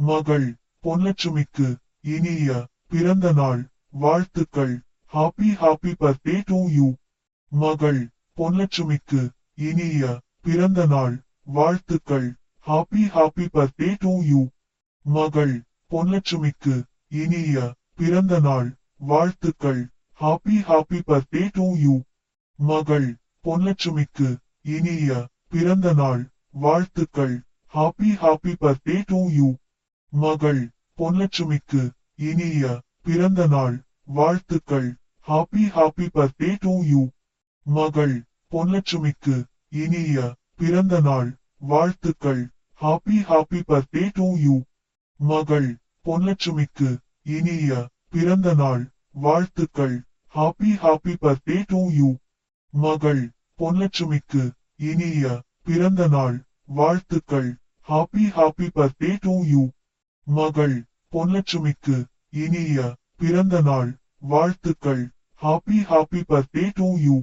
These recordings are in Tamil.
மகள் பொன்னச்சுமிக்கு இனிய பிறந்த நாள் வாழ்த்துக்கள். Happy happy birthday to you மகள் பொன்னச்சுமிக்கு இனிய பிறந்த நாள் வாழ்த்துக்கள். Happy happy birthday to you மகள் பொன்னச்சுமிக்கு இனிய பிறந்த நாள் வாழ்த்துக்கள். Happy happy birthday to you மகள் பொன்னச்சுமிக்கு இனிய பிறந்த நாள் வாழ்த்துக்கள். Happy happy birthday to you மகள் பொன்னச்சுமிக்கு இனிய பிறந்த நாள் வாழ்த்துக்கள். Happy happy birthday to you மகள் பொன்னச்சுமிக்கு இனிய பிறந்த நாள் வாழ்த்துக்கள். Happy happy birthday to you மகள் பொன்னச்சுமிக்கு இனிய பிறந்த நாள் வாழ்த்துக்கள். Happy happy birthday to you மகள் பொன்னச்சுமிக்கு இனிய பிறந்த நாள் வாழ்த்துக்கள். Happy happy birthday to you மகள் பொன்னச்சுமிக்கு இனிய பிறந்த நாள் வாழ்த்துக்கள். Happy happy birthday to you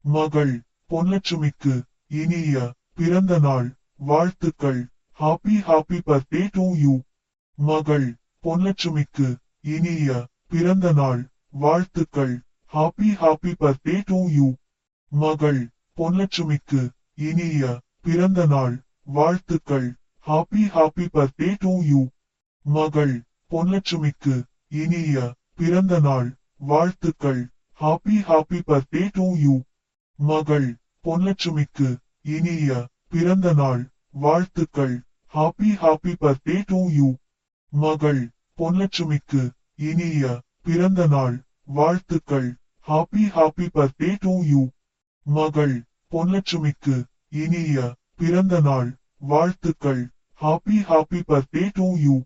மகள் பொன்னச்சுமிக்கு இனிய பிறந்த நாள் வாழ்த்துக்கள். Happy happy birthday to you மகள் பொன்னச்சுமிக்கு இனிய பிறந்த நாள் வாழ்த்துக்கள். Happy happy birthday to you மகள் பொன்னச்சுமிக்கு இனிய பிறந்த நாள் வாழ்த்துக்கள். Happy happy birthday to you மகள் பொன்னச்சுமிக்கு இனிய பிறந்த நாள் வாழ்த்துக்கள். Happy happy birthday to you மகள் பொன்னச்சுமிக்கு இனிய பிறந்த நாள் வாழ்த்துக்கள். Happy happy birthday to you மகள் பொன்னச்சுமிக்கு இனிய பிறந்த நாள் வாழ்த்துக்கள். Happy happy birthday to you மகள் பொன்னச்சுமிக்கு இனிய பிறந்த நாள் வாழ்த்துக்கள். Happy happy birthday to you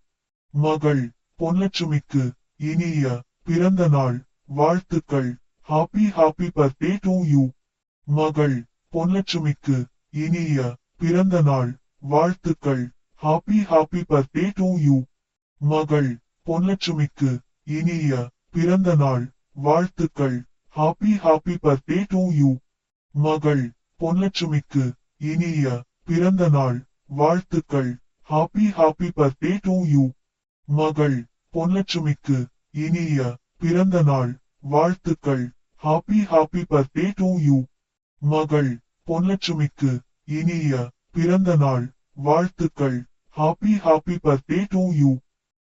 மகள் பொன்னச்சுமிக்கு இனிய பிறந்த நாள் வாழ்த்துக்கள். Happy happy birthday to you மகள் பொன்னச்சுமிக்கு இனிய பிறந்த நாள் வாழ்த்துக்கள். Happy happy birthday to you மகள் பொன்னலட்சுமிக்கு இனிய பிறந்த நாள் வாழ்த்துக்கள். Happy happy birthday to you மகள் பொன்னலட்சுமிக்கு இனிய பிறந்த நாள் வாழ்த்துக்கள். Happy happy birthday to you மகள் பொன்னச்சுமிக்கு இனிய பிறந்த நாள் வாழ்த்துக்கள். Happy happy birthday to you மகள் பொன்னச்சுமிக்கு இனிய பிறந்த நாள் வாழ்த்துக்கள். Happy happy birthday to you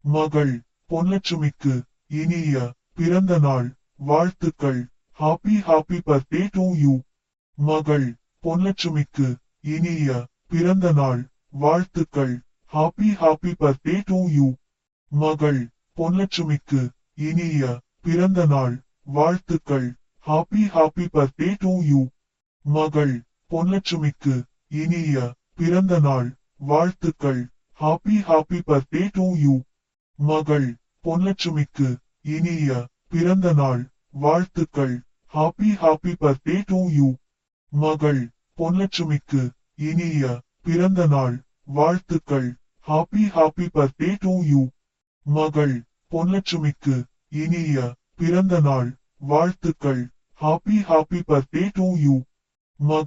மகள் பொன்னச்சுமிக்கு இனிய பிறந்த நாள் வாழ்த்துக்கள். Happy happy birthday to you மகள் பொன்னச்சுமிக்கு இனிய பிறந்த நாள் வாழ்த்துக்கள். Happy happy birthday to you மகள் பொன்னச்சுமிக்கு இனிய பிறந்த நாள் வாழ்த்துக்கள். Happy happy birthday to you மகள் பொன்னச்சுமிக்கு இனிய பிறந்த நாள் வாழ்த்துக்கள். Happy happy birthday to you மகள் பொன்னச்சுமிக்கு இனிய பிறந்த நாள் வாழ்த்துக்கள். Happy happy birthday to you மகள் பொன்னச்சுமிக்கு இனிய பிறந்த நாள் வாழ்த்துக்கள். Happy happy birthday to you மகள் பொன்னச்சுமிக்கு இனிய பிறந்த நாள் வாழ்த்துக்கள். Happy happy birthday to you மகள்